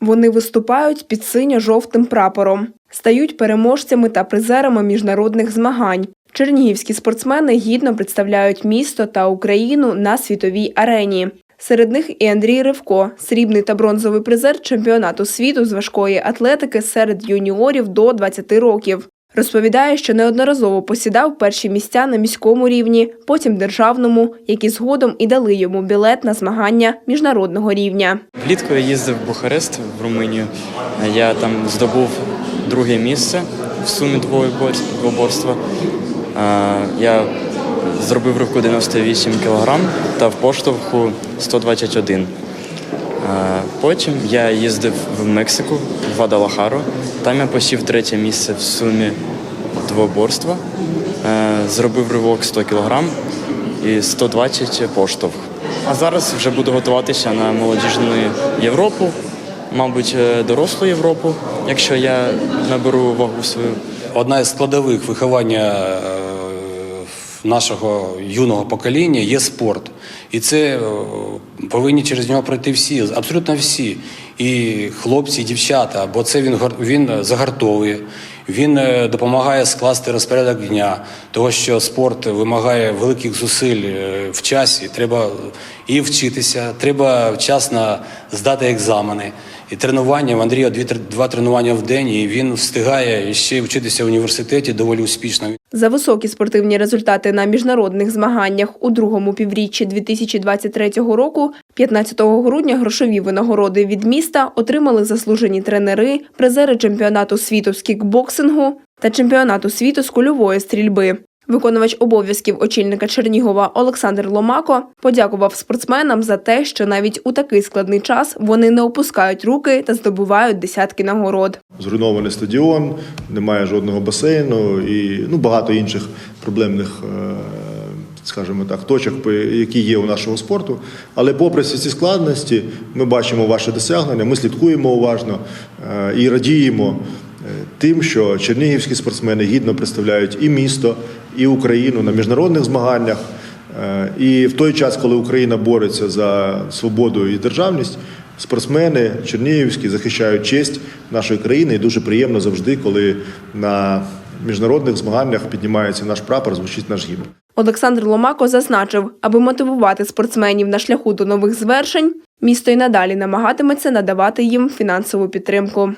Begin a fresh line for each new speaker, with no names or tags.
Вони виступають під синьо-жовтим прапором, стають переможцями та призерами міжнародних змагань. Чернігівські спортсмени гідно представляють місто та Україну на світовій арені. Серед них і Андрій Ревко, срібний та бронзовий призер чемпіонату світу з важкої атлетики серед юніорів до 20 років. Розповідає, що неодноразово посідав перші місця на міському рівні, потім державному, які згодом і дали йому білет на змагання міжнародного рівня.
Влітку я їздив в Бухарест в Румунію. Я там здобув друге місце в сумі двоборства. Я зробив ривку 98 кг та в поштовху 121. Потім я їздив в Мексику, в Вадалахару. Там я посів третє місце в сумі двоборства. Е, Зробив ривок 100 кг і 120 поштовх. А зараз вже буду готуватися на молодіжну Європу, мабуть, е, дорослу Європу, якщо я наберу вагу свою.
Одна із складових виховання е, нашого юного покоління є спорт. І це е, повинні через нього пройти всі, абсолютно всі. І хлопці, і дівчата, бо це він, він загартовує, він е, допомагає скласти розпорядок дня, того що спорт вимагає великих зусиль е, в часі. Треба і вчитися, треба вчасно здати екзамени. І тренування в Андрія дві, два тренування в день, і він встигає ще вчитися в університеті доволі успішно.
За високі спортивні результати на міжнародних змаганнях у другому півріччі 2023 року, 15 грудня грошові винагороди від міста отримали заслужені тренери, призери чемпіонату світу з кікбоксингу та чемпіонату світу з кульової стрільби. Виконувач обов'язків очільника Чернігова Олександр Ломако подякував спортсменам за те, що навіть у такий складний час вони не опускають руки та здобувають десятки нагород.
Зруйнований стадіон, немає жодного басейну і ну, багато інших проблемних, е, скажімо так, точок, які є у нашого спорту. Але попри всі ці складності, ми бачимо ваші досягнення, ми слідкуємо уважно е, і радіємо е, тим, що чернігівські спортсмени гідно представляють і місто, і Україну на міжнародних змаганнях. Е, І в той час, коли Україна бореться за свободу і державність, спортсмени чернігівські захищають честь нашої країни. І дуже приємно завжди, коли на міжнародних змаганнях піднімається наш прапор, звучить наш гімн.
Олександр Ломако зазначив, аби мотивувати спортсменів на шляху до нових звершень, місто й надалі намагатиметься надавати їм фінансову підтримку.